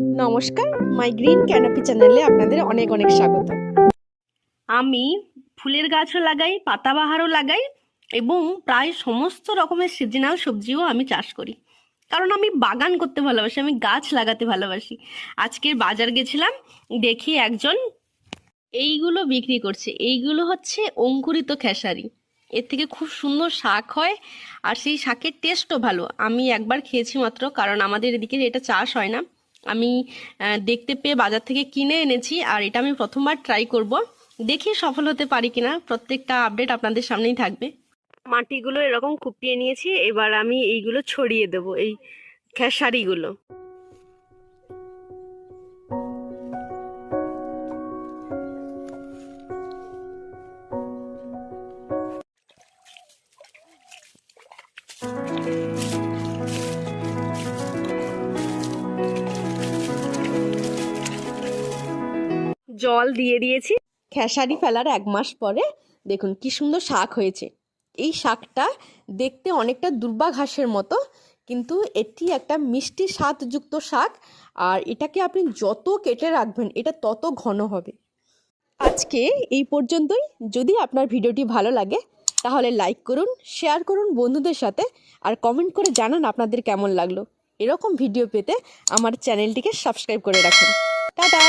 নমস্কার, মাই green canopy চ্যানেলে আপনাদের অনেক অনেক স্বাগত। আমি ফুলের গাছও লাগাই পাতাবাহারও লাগাই এবং প্রায় সমস্ত রকমের সিজনাল সবজিও আমি চাষ করি। কারণ আমি বাগান করতে ভালোবাসি, আমি গাছ লাগাতে ভালোবাসি। আজকের বাজার গেছিলাম, দেখি একজন এইগুলো বিক্রি করছে। এইগুলো হচ্ছে অঙ্কুরিত খেসারি। এর থেকে খুব সুন্দর শাক হয় আর সেই শাকের টেস্টও ভালো। আমি একবার খেয়েছি মাত্র, কারণ আমাদের এদিকে এটা চাষ হয় না। আমি দেখতে পেয়ে বাজার থেকে কিনে এনেছি, আর এটা আমি প্রথমবার ট্রাই করব। দেখি সফল হতে পারি কিনা, প্রত্যেকটা আপডেট আপনাদের সামনেই থাকবে। মাটিগুলো এরকম কুপিয়ে নিয়েছি, এবার আমি এইগুলো ছড়িয়ে দেব, এই খেসারিগুলো। জল দিয়ে দিয়েছি। খেসারি ফেলার এক মাস পরে দেখুন কি সুন্দর শাক হয়েছে। এই শাকটা দেখতে অনেকটা দুর্বা ঘাসের মতো, কিন্তু এটি একটা মিষ্টি স্বাদযুক্ত শাক আর এটাকে আপনি যত কেটে রাখবেন, এটা তত ঘন হবে। আজকে এই পর্যন্তই। যদি আপনার ভিডিওটি ভালো লাগে, তাহলে লাইক করুন, শেয়ার করুন বন্ধুদের সাথে আর কমেন্ট করে জানান আপনাদের কেমন লাগল। এরকম ভিডিও পেতে আমার চ্যানেলটিকে সাবস্ক্রাইব করে রাখুন। টাটা!